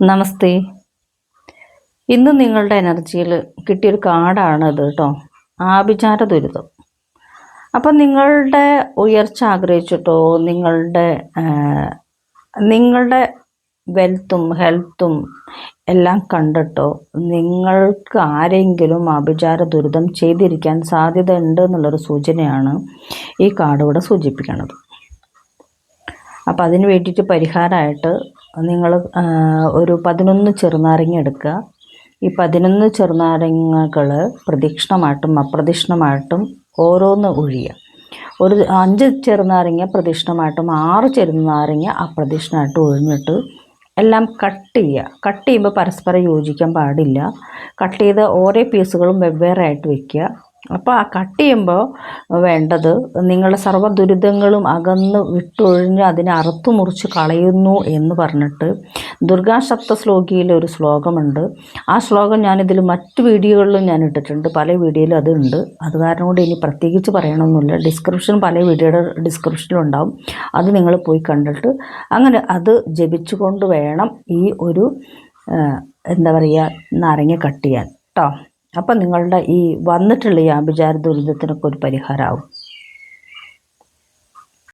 നമസ്തേ. ഇന്ന് നിങ്ങളുടെ എനർജിയിൽ കിട്ടിയൊരു ഇത് കേട്ടോ ആഭിചാര ദുരിതം. അപ്പം നിങ്ങളുടെ ഉയർച്ച ആഗ്രഹിച്ചിട്ടോ നിങ്ങളുടെ നിങ്ങളുടെ വെൽത്തും ഹെൽത്തും എല്ലാം കണ്ടിട്ടോ നിങ്ങൾക്ക് ആരെങ്കിലും ആഭിചാര ദുരിതം ചെയ്തിരിക്കാൻ സാധ്യത ഉണ്ട് എന്നുള്ളൊരു സൂചനയാണ് ഈ കാർഡ് ഇവിടെ സൂചിപ്പിക്കുന്നത് അപ്പോൾ അതിന് വേണ്ടിയിട്ട് പരിഹാരമായിട്ട് നിങ്ങൾ ഒരു പതിനൊന്ന് ചെറുനാരങ്ങ എടുക്കുക. ഈ പതിനൊന്ന് ചെറുനാരങ്ങകൾ പ്രദക്ഷിണമായിട്ടും അപ്രദക്ഷിണമായിട്ടും ഓരോന്ന് ഒഴിയുക ഒരു അഞ്ച് ചെറുനാരങ്ങ പ്രദക്ഷിണമായിട്ടും ആറ് ചെറുനാരങ്ങ അപ്രദക്ഷിണമായിട്ടും ഒഴിഞ്ഞിട്ട് എല്ലാം കട്ട് ചെയ്യുക. കട്ട് ചെയ്യുമ്പോൾ പരസ്പരം യോജിക്കാൻ പാടില്ല. കട്ട് ചെയ്ത് ഓരോ പീസുകളും വെവ്വേറെ ആയിട്ട് വെക്കുക. അപ്പോൾ ആ കട്ട് ചെയ്യുമ്പോൾ വേണ്ടത് നിങ്ങളുടെ സർവ ദുരിതങ്ങളും അകന്ന് വിട്ടൊഴിഞ്ഞ് അതിനെ അറുത്തു മുറിച്ച് കളയുന്നു എന്ന് പറഞ്ഞിട്ട് ദുർഗാ ശ്ലോകിയിലെ ഒരു ശ്ലോകമുണ്ട്. ആ ശ്ലോകം ഞാനിതിൽ മറ്റു വീഡിയോകളിലും ഞാൻ ഇട്ടിട്ടുണ്ട്. പല വീഡിയോയിലും അതുണ്ട് അത് കാരണം കൊണ്ട് ഇനി പ്രത്യേകിച്ച് പറയണമെന്നില്ല ഡിസ്ക്രിപ്ഷൻ പല വീഡിയോയുടെ ഡിസ്ക്രിപ്ഷനിലുണ്ടാവും. അത് നിങ്ങൾ പോയി കണ്ടിട്ട് അങ്ങനെ അത് ജപിച്ചുകൊണ്ട് വേണം ഈ ഒരു എന്താ പറയുക നാരങ്ങ കട്ട് ചെയ്യാൻ. കേട്ടോ അപ്പം നിങ്ങളുടെ ഈ വന്നിട്ടുള്ള ഈ ആഭിചാര ദുരിതത്തിനൊക്കെ ഒരു പരിഹാരമാവും